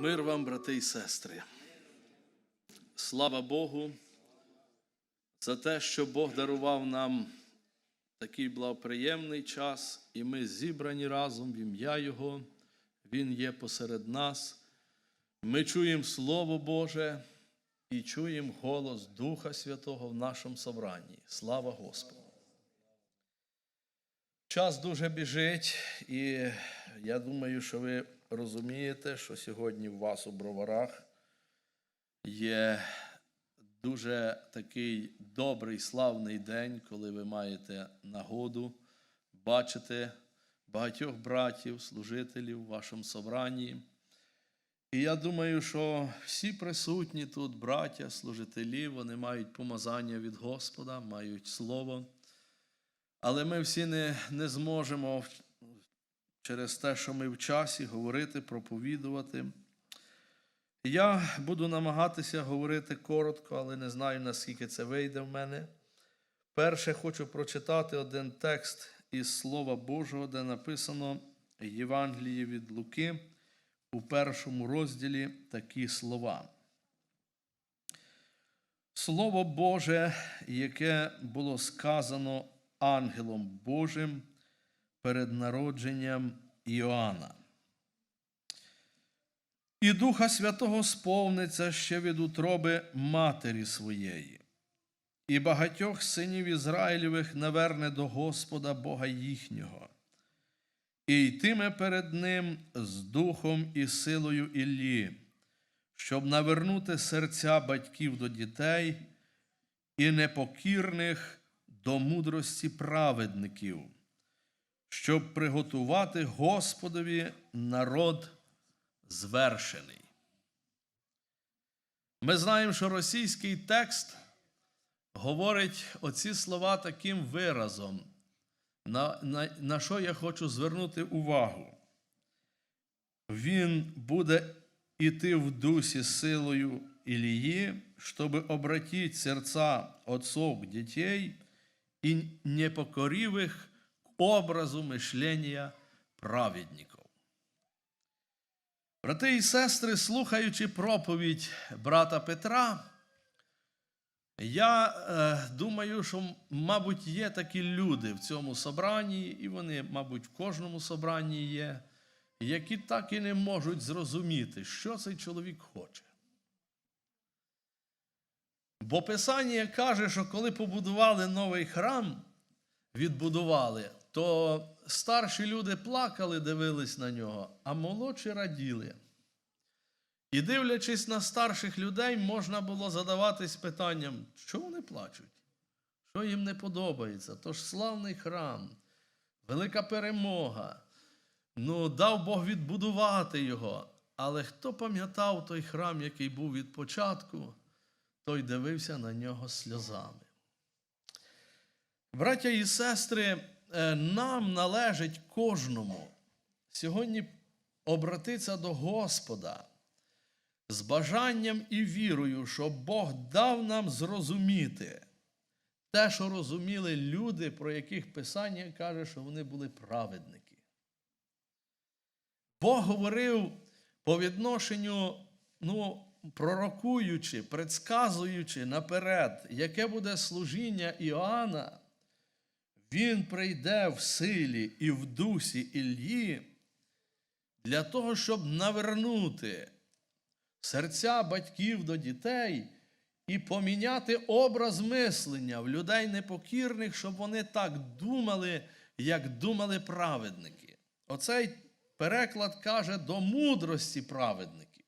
Мир вам, брати і сестри. Слава Богу за те, що Бог дарував нам такий благоприємний час, і ми зібрані разом в ім'я Його. Він є посеред нас. Ми чуємо Слово Боже і чуємо голос Духа Святого в нашому собранні. Слава Господу! Час дуже біжить, і я думаю, що ви розумієте, що сьогодні у вас у броварах є дуже такий добрий, славний день, коли ви маєте нагоду бачити багатьох братів, служителів в вашому собранні. І я думаю, що всі присутні тут, браття, служителі, вони мають помазання від Господа, мають слово. Але ми всі не, не зможемо через те, що ми в часі говорити, проповідувати. Я буду намагатися говорити коротко, але не знаю, наскільки це вийде в мене. Перше хочу прочитати один текст із Слова Божого, де написано в Євангелії від Луки у першому розділі такі слова. Слово Боже, яке було сказано ангелом Божим перед народженням Іоанна. І Духа Святого сповниться ще від утроби матері своєї, і багатьох синів Ізраїльових наверне до Господа Бога їхнього, і йтиме перед Ним з духом і силою Іллі, щоб навернути серця батьків до дітей і непокірних до мудрості праведників, щоб приготувати Господові народ звершений. Ми знаємо, що російський текст говорить оці слова таким виразом, на, на, на що я хочу звернути увагу. Він буде іти в дусі силою Ілії, щоб обратить серця отцов дітей і непокоривих к образу мишлення праведників. Брати і сестри, слухаючи проповідь брата Петра, я е, думаю, що, мабуть, є такі люди в цьому собранні, і вони, мабуть, в кожному собранні є, які так і не можуть зрозуміти, що цей чоловік хоче. Бо Писання каже, що коли побудували новий храм, відбудували, то старші люди плакали, дивились на нього, а молодші раділи. І дивлячись на старших людей, можна було задаватись питанням, що вони плачуть, що їм не подобається. Тож славний храм, велика перемога. Ну, дав Бог відбудувати його. Але хто пам'ятав той храм, який був від початку, той дивився на нього сльозами. Браття і сестри, нам належить кожному сьогодні обратитися до Господа з бажанням і вірою, що Бог дав нам зрозуміти те, що розуміли люди, про яких Писання каже, що вони були праведники. Бог говорив по відношенню, ну, пророкуючи, предсказуючи наперед, яке буде служіння Іоанна, він прийде в силі і в дусі Іллі для того, щоб навернути серця батьків до дітей і поміняти образ мислення в людей непокірних, щоб вони так думали, як думали праведники. Оцей переклад каже до мудрості праведників.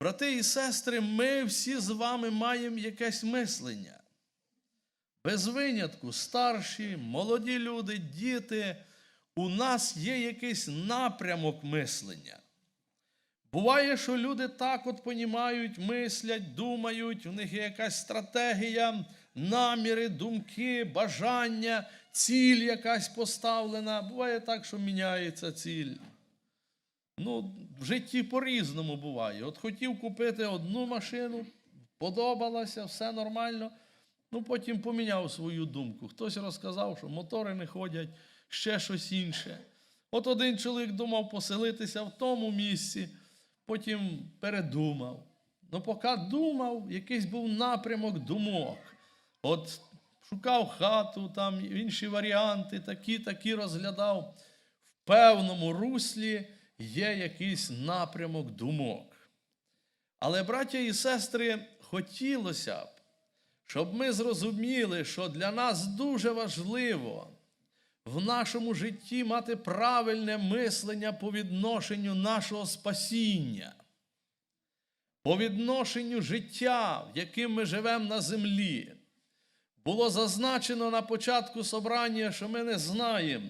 Брати і сестри, ми всі з вами маємо якесь мислення. Без винятку, старші, молоді люди, діти, у нас є якийсь напрямок мислення. Буває, що люди так от понімають, мислять, думають, у них є якась стратегія, наміри, думки, бажання, ціль якась поставлена. Буває так, що міняється ціль. Ну, в житті по-різному буває. От хотів купити одну машину, подобалося, все нормально. Ну, потім поміняв свою думку. Хтось розказав, що мотори не ходять, ще щось інше. От один чоловік думав поселитися в тому місці, потім передумав. Ну, поки думав, якийсь був напрямок думок. От шукав хату, там інші варіанти, такі, такі розглядав. В певному руслі є якийсь напрямок думок. Але, браття і сестри, хотілося б, щоб ми зрозуміли, що для нас дуже важливо в нашому житті мати правильне мислення по відношенню нашого спасіння, по відношенню життя, в яким ми живемо на землі. Було зазначено на початку собрання, що ми не знаємо,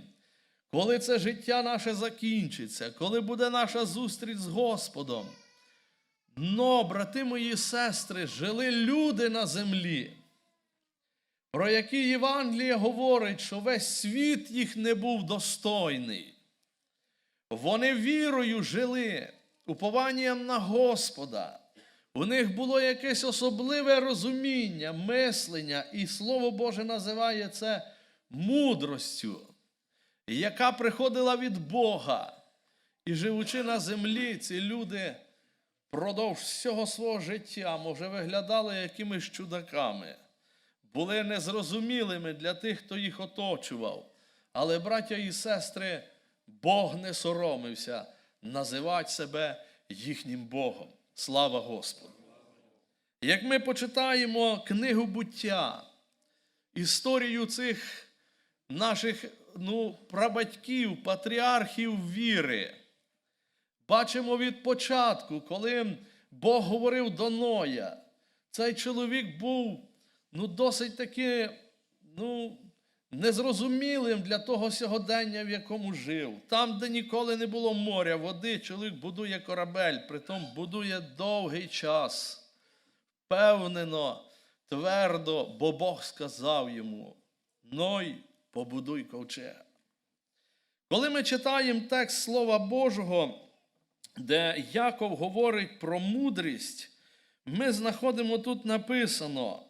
коли це життя наше закінчиться, коли буде наша зустріч з Господом. Но, брати мої сестри, жили люди на землі, про які Євангеліє говорить, що весь світ їх не був достойний. Вони вірою жили, упованням на Господа. У них було якесь особливе розуміння, мислення, і Слово Боже називає це мудростю, яка приходила від Бога. І живучи на землі, ці люди продовж всього свого життя, може, виглядали якимись чудаками, були незрозумілими для тих, хто їх оточував. Але, браття і сестри, Бог не соромився називати себе їхнім Богом. Слава Господу! Як ми почитаємо книгу буття, історію цих наших ну, прабатьків, патріархів віри, бачимо від початку, коли Бог говорив до Ноя, цей чоловік був ну, досить таки ну, незрозумілим для того сьогодення, в якому жив. Там, де ніколи не було моря, води, чоловік будує корабель, притом будує довгий час. Впевнено, твердо, бо Бог сказав йому: Ной, побудуй ковчег. Коли ми читаємо текст Слова Божого, де Яков говорить про мудрість, ми знаходимо тут написано,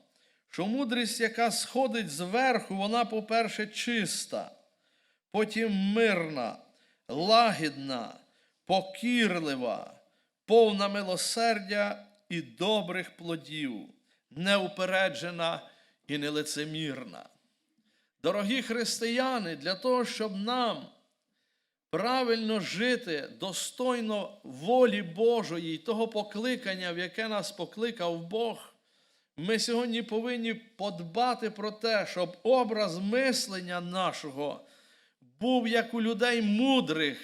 що мудрість, яка сходить зверху, вона, по-перше, чиста, потім мирна, лагідна, покірлива, повна милосердя і добрих плодів, неупереджена і нелицемірна. Дорогі християни, для того, щоб нам правильно жити достойно волі Божої, того покликання, в яке нас покликав Бог, ми сьогодні повинні подбати про те, щоб образ мислення нашого був як у людей мудрих,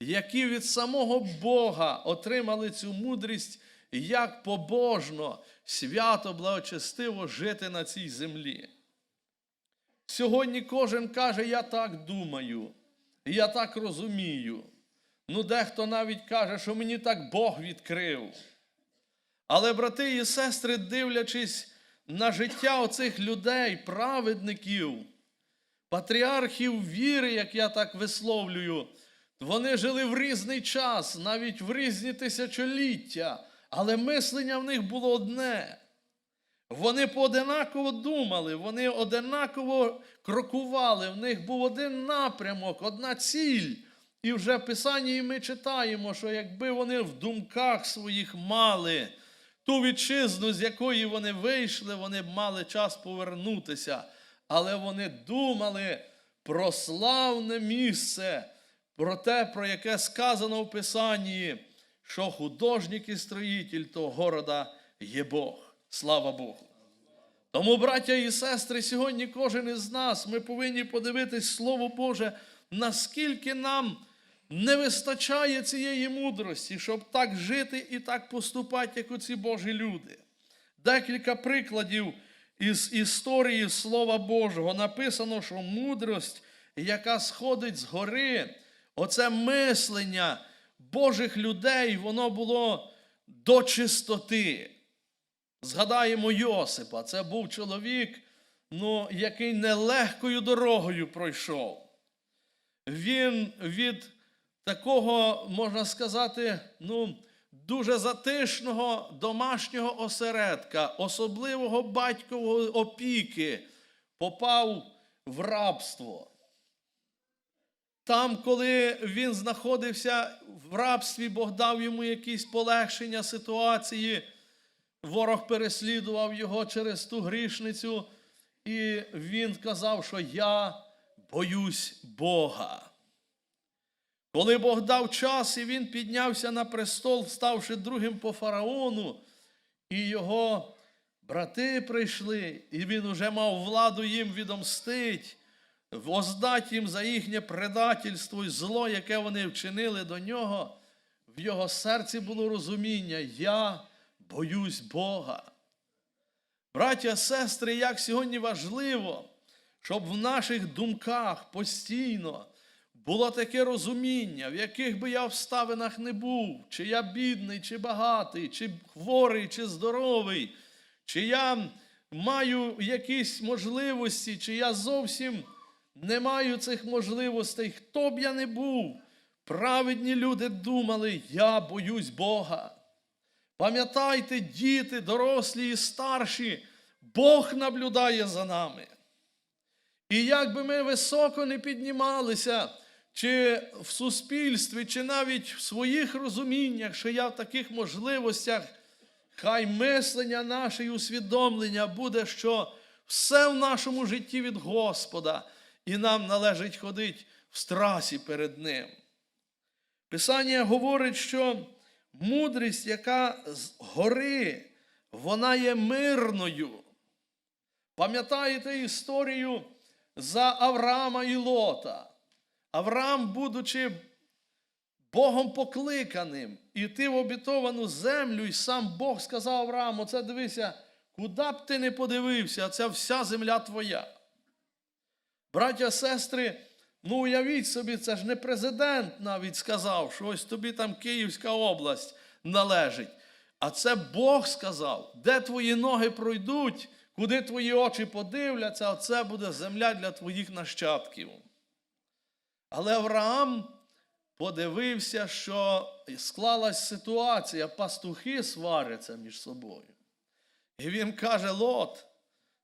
які від самого Бога отримали цю мудрість, як побожно, свято, благочестиво жити на цій землі. Сьогодні кожен каже, я так думаю, я так розумію. Ну, дехто навіть каже, що мені так Бог відкрив. Але, брати і сестри, дивлячись на життя оцих людей, праведників, патріархів віри, як я так висловлюю, вони жили в різний час, навіть в різні тисячоліття, але мислення в них було одне. Вони поодинаково думали, вони одинаково крокували, в них був один напрямок, одна ціль. І вже в Писанні ми читаємо, що якби вони в думках своїх мали ту вітчизну, з якої вони вийшли, вони б мали час повернутися. Але вони думали про славне місце, про те, про яке сказано в Писанні, що художник і строїтель того города є Бог. Слава Богу. Тому, браття і сестри, сьогодні кожен із нас ми повинні подивитись Слово Боже, наскільки нам не вистачає цієї мудрості, щоб так жити і так поступати, як оці Божі люди. Декілька прикладів із історії Слова Божого написано, що мудрость, яка сходить з гори, оце мислення Божих людей, воно було до чистоти. Згадаємо Йосипа, це був чоловік, ну, який нелегкою дорогою пройшов. Він від такого, можна сказати, ну, дуже затишного домашнього осередка, особливого батькового опіки, попав в рабство. Там, коли він знаходився в рабстві, Бог дав йому якісь полегшення ситуації. Ворог переслідував його через ту грішницю, і він казав, що я боюсь Бога. Коли Бог дав час, і він піднявся на престол, ставши другим по фараону, і його брати прийшли, і він уже мав владу їм відомстить, воздать їм за їхнє предательство і зло, яке вони вчинили до нього, в його серці було розуміння: я боюсь Бога. Браття, сестри, як сьогодні важливо, щоб в наших думках постійно було таке розуміння, в яких би я обставинах не був, чи я бідний, чи багатий, чи хворий, чи здоровий, чи я маю якісь можливості, чи я зовсім не маю цих можливостей, хто б я не був. Праведні люди думали, я боюсь Бога. Пам'ятайте, діти, дорослі і старші, Бог наблюдає за нами. І як би ми високо не піднімалися, чи в суспільстві, чи навіть в своїх розуміннях, що я в таких можливостях, хай мислення наше і усвідомлення буде, що все в нашому житті від Господа, і нам належить ходити в страсі перед Ним. Писання говорить, що мудрість, яка з гори, вона є мирною. Пам'ятаєте історію за Авраама і Лота? Авраам, будучи Богом покликаним, іти в обітовану землю, і сам Бог сказав Аврааму, це дивися, куди б ти не подивився, це вся земля твоя. Браття, сестри, ну уявіть собі, це ж не президент навіть сказав, що ось тобі там Київська область належить. А це Бог сказав, де твої ноги пройдуть, куди твої очі подивляться, оце буде земля для твоїх нащадків. Але Авраам подивився, що склалась ситуація, пастухи сваряться між собою. І він каже: Лот,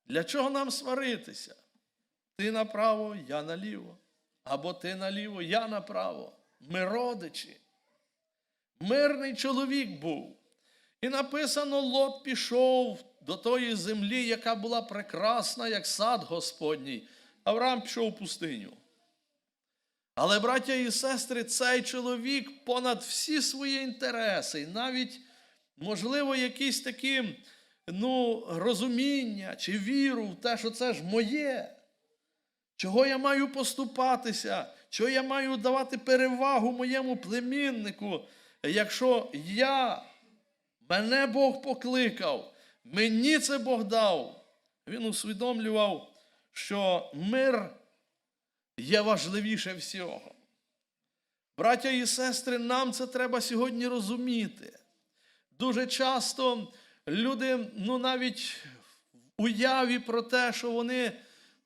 для чого нам сваритися? Ти направо, я наліво. Або ти наліво, я направо. Ми родичі. Мирний чоловік був. І написано: Лот пішов до тої землі, яка була прекрасна, як сад Господній. Авраам пішов у пустиню. Але, браття і сестри, цей чоловік понад всі свої інтереси, і навіть, можливо, якісь такі ну, розуміння чи віру в те, що це ж моє. Чого я маю поступатися? Чого я маю давати перевагу моєму племіннику, якщо я, мене Бог покликав, мені це Бог дав. Він усвідомлював, що мир є важливіше всього. Браття і сестри, нам це треба сьогодні розуміти. Дуже часто люди, ну навіть в уяві про те, що вони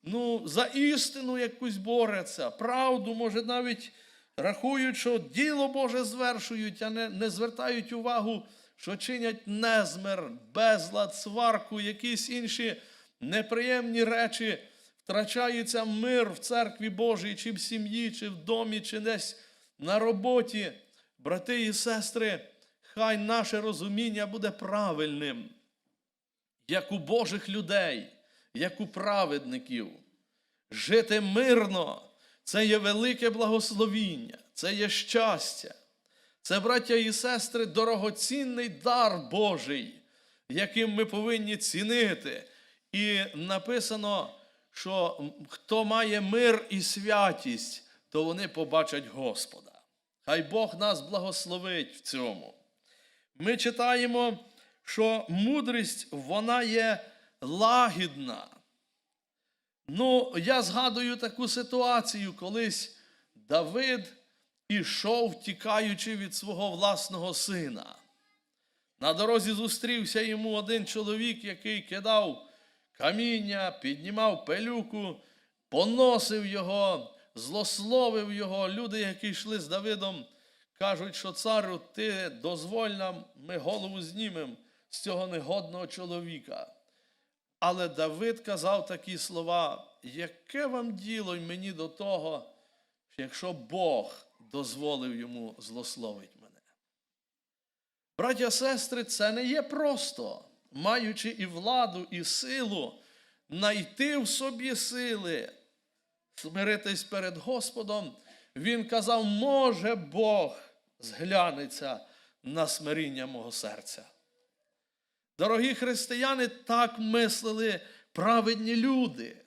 ну, за істину якусь борються, правду, може, навіть рахують, що діло Боже звершують, а не, не звертають увагу, що чинять незмир, безлад, сварку, якісь інші неприємні речі. Втрачається мир в церкві Божій, чи в сім'ї, чи в домі, чи десь на роботі. Брати і сестри, хай наше розуміння буде правильним, як у Божих людей, як у праведників. Жити мирно це є велике благословіння, це є щастя. Це, браття і сестри, дорогоцінний дар Божий, яким ми повинні цінити. І написано, що хто має мир і святість, то вони побачать Господа. Хай Бог нас благословить в цьому. Ми читаємо, що мудрість вона є лагідна. Ну, я згадую таку ситуацію, колись Давид ішов, тікаючи від свого власного сина. На дорозі зустрівся йому один чоловік, який кидав каміння, піднімав пилюку, поносив його, злословив його. Люди, які йшли з Давидом, кажуть, що царю, ти дозволь нам, ми голову знімемо з цього негодного чоловіка. Але Давид казав такі слова: яке вам діло й мені до того, якщо Бог дозволив йому злословить мене. Браття, сестри, це не є просто, маючи і владу, і силу, знайти в собі сили, смиритись перед Господом. Він казав, може Бог зглянеться на смиріння мого серця. Дорогі християни, так мислили праведні люди.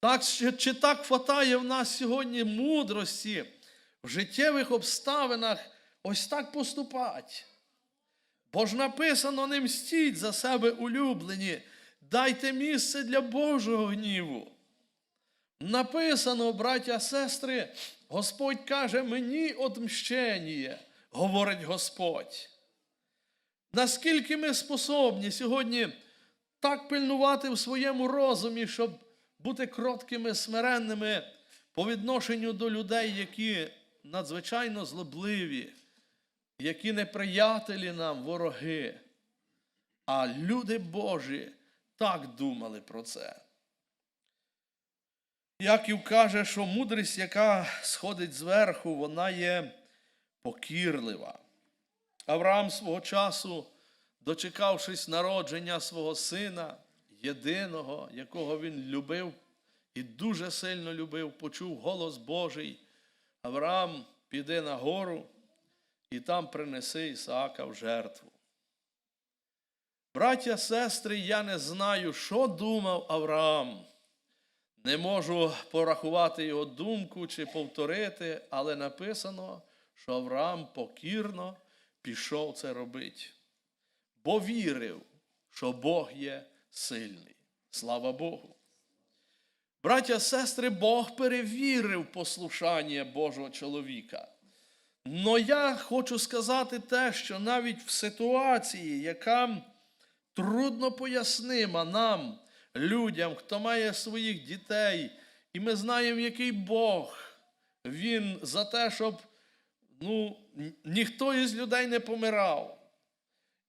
Так, чи, так хватає в нас сьогодні мудрості в життєвих обставинах ось так поступати? Бо ж написано, не мстіть за себе улюблені, дайте місце для Божого гніву. Написано, браття, сестри, Господь каже, мені отмщення, говорить Господь. Наскільки ми способні сьогодні так пильнувати в своєму розумі, щоб бути кроткими, смиренними по відношенню до людей, які надзвичайно злобливі, які неприятелі нам, вороги. А люди Божі так думали про це. Яків каже, що мудрість, яка сходить зверху, вона є покірлива. Авраам свого часу, дочекавшись народження свого сина, єдиного, якого він любив і дуже сильно любив, почув голос Божий. Авраам піде на гору і там принеси Ісаака в жертву. Браття, сестри, я не знаю, що думав Авраам. Не можу порахувати його думку чи повторити, але написано, що Авраам покірно пішов це робити, бо вірив, що Бог є сильний. Слава Богу. Браття, сестри, Бог перевірив послушання Божого чоловіка. Но я хочу сказати те, що навіть в ситуації, яка трудно пояснима нам, людям, хто має своїх дітей, і ми знаємо, який Бог, Він за те, щоб ну, ніхто із людей не помирав.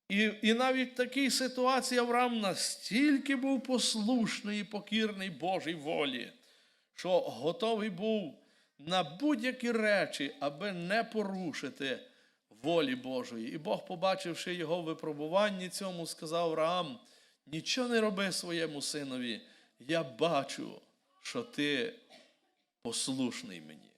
І і навіть в такій ситуації Авраам настільки був послушний і покірний Божій волі, що готовий був на будь-які речі, аби не порушити волі Божої. І Бог, побачивши його випробуванні цьому, сказав Авраам, нічого не роби своєму синові, я бачу, що ти послушний мені.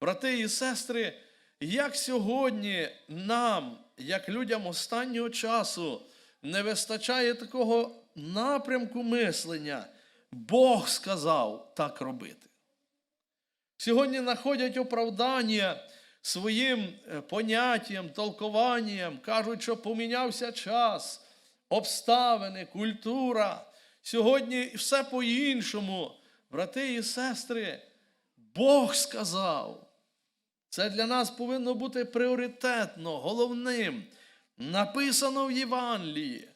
Брати і сестри, як сьогодні нам, як людям останнього часу, не вистачає такого напрямку мислення, Бог сказав так робити. Сьогодні знаходять оправдання своїм е, поняттям, толкуванням, кажуть, що помінявся час, обставини, культура. Сьогодні все по-іншому. Брати і сестри, Бог сказав. Це для нас повинно бути пріоритетно, головним. Написано в Євангелії.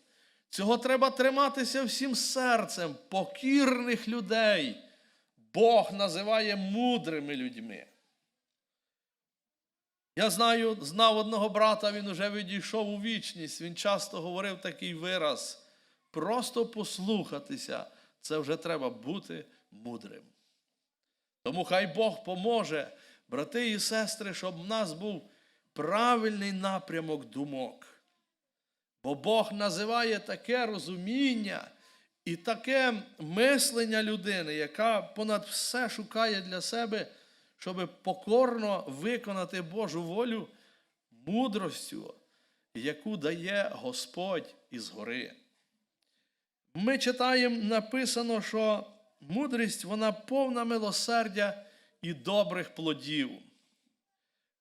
Цього треба триматися всім серцем, покірних людей. Бог називає мудрими людьми. Я знаю, знав одного брата, він уже відійшов у вічність. Він часто говорив такий вираз. Просто послухатися, це вже треба бути мудрим. Тому хай Бог поможе, брати і сестри, щоб в нас був правильний напрямок думок. Бо Бог називає таке розуміння і таке мислення людини, яка понад все шукає для себе, щоб покорно виконати Божу волю мудростю, яку дає Господь із гори. Ми читаємо, написано, що мудрість вона повна милосердя і добрих плодів.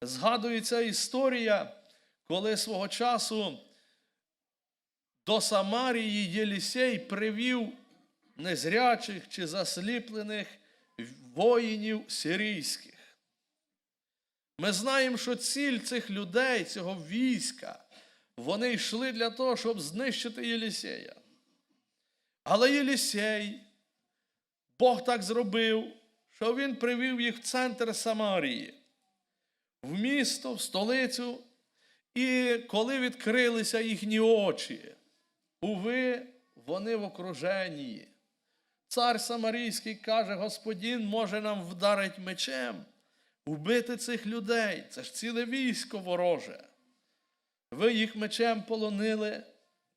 Згадується історія, коли свого часу до Самарії Єлісей привів незрячих чи засліплених воїнів сирійських. Ми знаємо, що ціль цих людей, цього війська, вони йшли для того, щоб знищити Єлісея. Але Єлісей, Бог так зробив, що він привів їх в центр Самарії, в місто, в столицю. І коли відкрилися їхні очі, уви, вони в окруженні. Цар Самарійський каже, Господин може нам вдарити мечем, вбити цих людей. Це ж ціле військо вороже. Ви їх мечем полонили,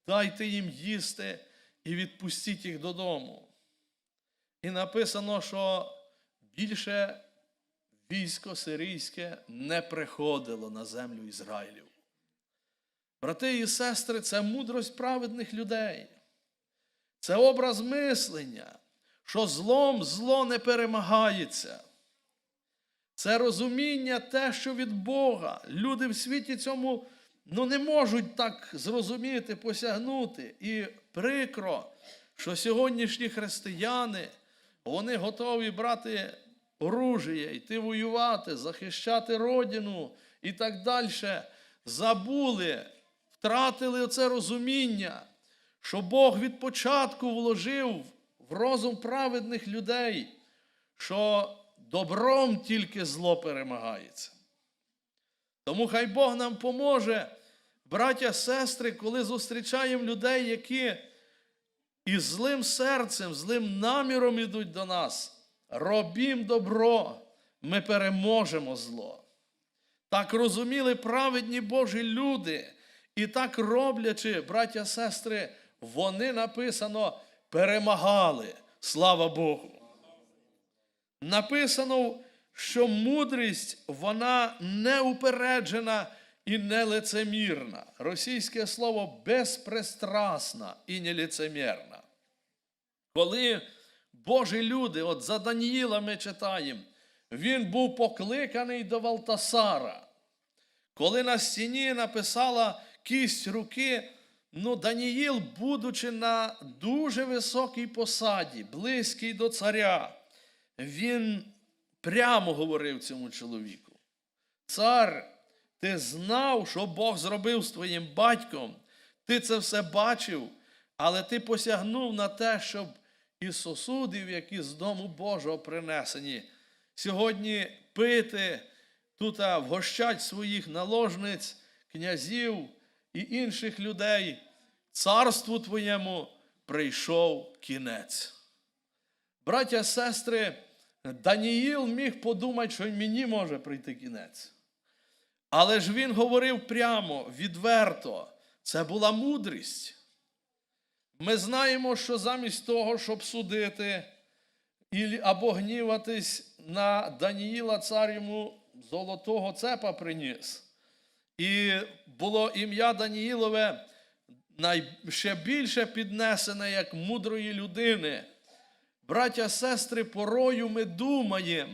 дайте їм їсти і відпустіть їх додому. І написано, що більше військо сирійське не приходило на землю Ізраїлів. Брати і сестри, це мудрость праведних людей. Це образ мислення, що злом зло не перемагається. Це розуміння те, що від Бога. Люди в світі цьому ну, не можуть так зрозуміти, посягнути. І прикро, що сьогоднішні християни вони готові брати оружие, йти воювати, захищати родину і так далі. Забули, втратили оце розуміння, що Бог від початку вложив в розум праведних людей, що добром тільки зло перемагається. Тому хай Бог нам поможе, браття, сестри, коли зустрічаємо людей, які із злим серцем, злим наміром ідуть до нас. Робім добро, ми переможемо зло. Так розуміли праведні Божі люди, і так роблячи, браття, сестри, вони написано перемагали. Слава Богу. Написано, що мудрість вона не упереджена і не лицемірна. Російське слово безпристрасна і не лицемірна. Коли Божі люди, от за Даніїла ми читаємо, він був покликаний до Валтасара. Коли на стіні написала кість руки, ну, Даніїл, будучи на дуже високій посаді, близький до царя, він прямо говорив цьому чоловіку: Цар, ти знав, що Бог зробив з твоїм батьком, ти це все бачив, але ти посягнув на те, щоб із сосудів, які з дому Божого принесені, сьогодні пити, тут вгощать своїх наложниць, князів і інших людей, царству твоєму прийшов кінець. Браття, сестри, Даніїл міг подумати, що мені може прийти кінець. Але ж він говорив прямо, відверто, це була мудрість. Ми знаємо, що замість того, щоб судити або гніватись на Даніїла, цар йому золотого цепа приніс. І було ім'я Даніїлове ще більше піднесене як мудрої людини. Браття, сестри, порою ми думаємо,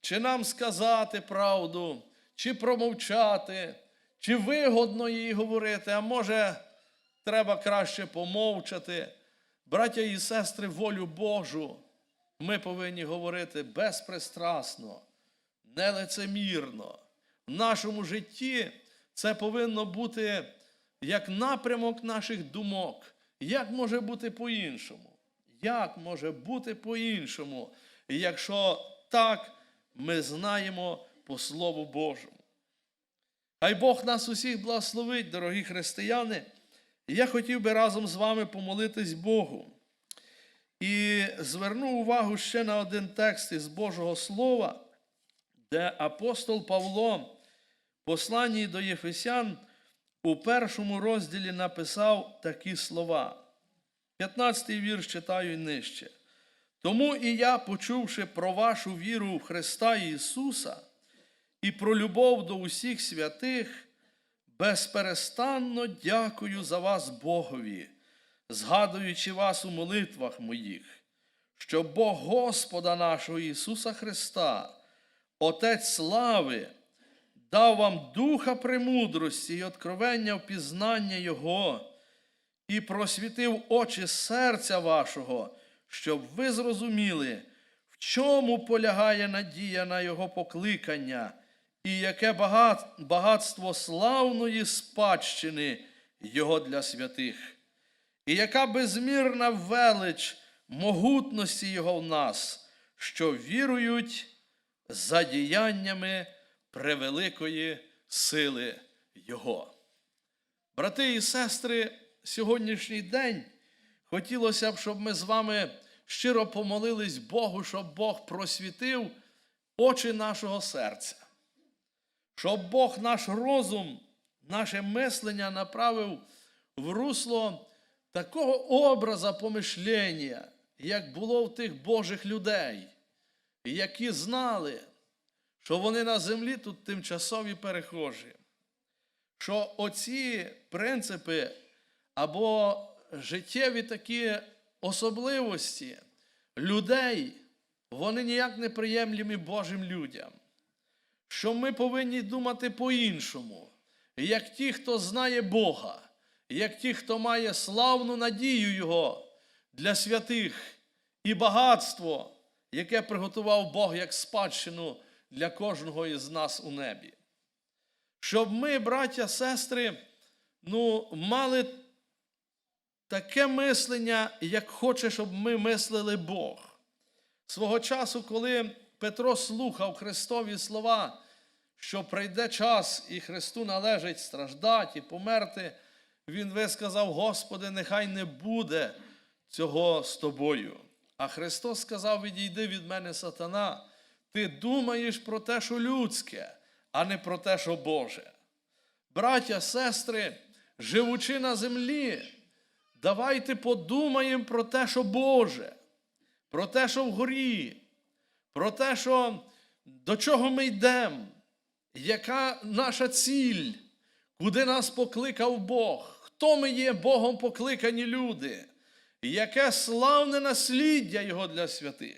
чи нам сказати правду, чи промовчати, чи вигодно їй говорити, а може, треба краще помовчати. Браття і сестри, волю Божу ми повинні говорити безпристрасно, нелицемірно. В нашому житті це повинно бути як напрямок наших думок. Як може бути по-іншому? Як може бути по-іншому, якщо так ми знаємо по Слову Божому? Хай Бог нас усіх благословить, дорогі християни. Я хотів би разом з вами помолитись Богу. І зверну увагу ще на один текст із Божого Слова, де апостол Павло, в посланні до Єфесян, у першому розділі написав такі слова. 15-й вірш читаю нижче. Тому і я, почувши про вашу віру в Христа Ісуса і про любов до усіх святих, безперестанно дякую за вас Богові, згадуючи вас у молитвах моїх, що Бог Господа нашого Ісуса Христа, Отець слави, дав вам духа премудрості і откровення впізнання Його і просвітив очі серця вашого, щоб ви зрозуміли, в чому полягає надія на Його покликання, і яке багатство славної спадщини Його для святих, і яка безмірна велич могутності Його в нас, що вірують за діяннями превеликої сили Його. Брати і сестри, сьогоднішній день хотілося б, щоб ми з вами щиро помолились Богу, щоб Бог просвітив очі нашого серця, щоб Бог наш розум, наше мислення направив в русло такого образа помишлення, як було в тих Божих людей, які знали, що вони на землі тут тимчасові перехожі, що оці принципи або життєві такі особливості людей, вони ніяк не приємлімі Божим людям. Що ми повинні думати по-іншому, як ті, хто знає Бога, як ті, хто має славну надію Його для святих і багатство, яке приготував Бог як спадщину для кожного із нас у небі. Щоб ми, браття, сестри, ну, мали таке мислення, як хоче, щоб ми мислили Бог. Свого часу, коли Петро слухав Христові слова, що прийде час і Христу належить страждати і померти, він висказав: Господи, нехай не буде цього з тобою. А Христос сказав: Відійди від мене, сатана, ти думаєш про те, що людське, а не про те, що Боже. Браття, сестри, живучи на землі, давайте подумаємо про те, що Боже, про те, що вгорі, про те, що до чого ми йдемо, яка наша ціль, куди нас покликав Бог, хто ми є Богом покликані люди, яке славне насліддя Його для святих.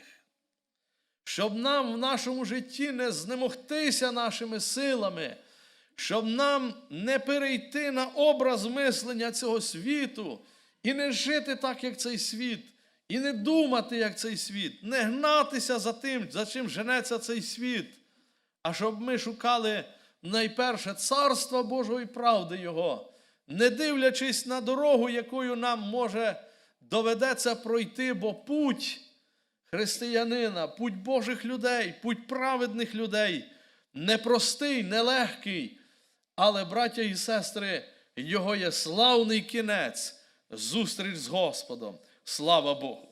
Щоб нам в нашому житті не знемогтися нашими силами, щоб нам не перейти на образ мислення цього світу і не жити так, як цей світ, і не думати, як цей світ, не гнатися за тим, за чим женеться цей світ, а щоб ми шукали найперше царства Божого і правди Його, не дивлячись на дорогу, якою нам може доведеться пройти, бо путь християнина, путь Божих людей, путь праведних людей, непростий, нелегкий, але, браття і сестри, його є славний кінець, зустріч з Господом. Слава Богу!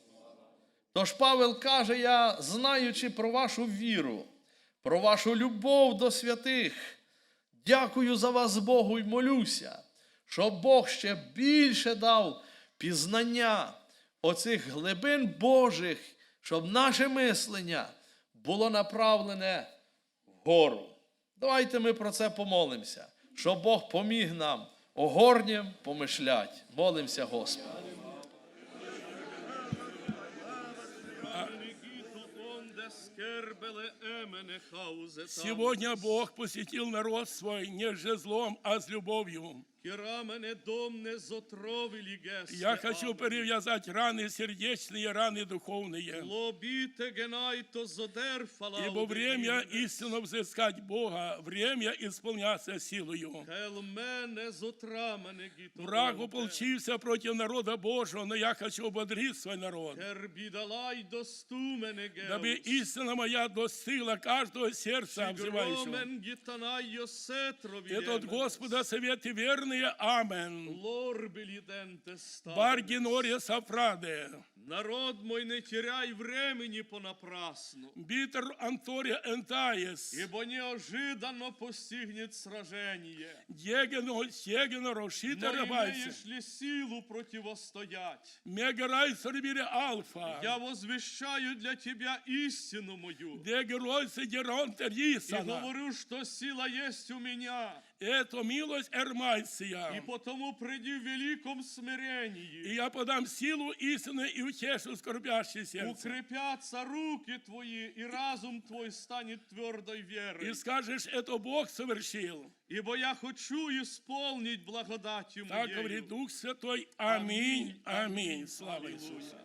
Тож Павел каже: я, знаючи про вашу віру, про вашу любов до святих, дякую за вас Богу і молюся, щоб Бог ще більше дав пізнання оцих глибин Божих, щоб наше мислення було направлене вгору. Давайте ми про це помолимося, щоб Бог поміг нам огорнім помишлять. Молимося, Господи. Сегодня Бог посетил народ свой не же злом, а с любовью. Я хочу перевязать раны сердечные, раны духовные. Ибо время истинно взыскать Бога, время исполняться силою. Враг уполчился против народа Божьего, но я хочу ободрить свой народ. Дабы истина моя достигла каждого сердца обзывающего. Это от Господа советы верные. Амин. Баргиноре Сафраде. Народ мой, не теряй времени понапрасну, Битер Антория Энтаес. ибо неожиданно постигнет сражение. Дегено, Сегено, Рошита Но Рабайся. имеешь ли силу противостоять? Мегарай Сорбире Алфа. Я возвещаю для тебя истину мою. Дегерой Сидерон И Терисана. говорю, что сила есть у меня. Это милость И Эрмайсия. потому приди в великом И смирении. я подам силу истины и утешу скорбящий сердце. Укрепятся руки твои, и разум твой станет твердой верой. И скажешь, это Бог совершил. Ибо я хочу исполнить благодатью Так моею. говорит Дух Святой. Аминь. Аминь. Слава Иисусу.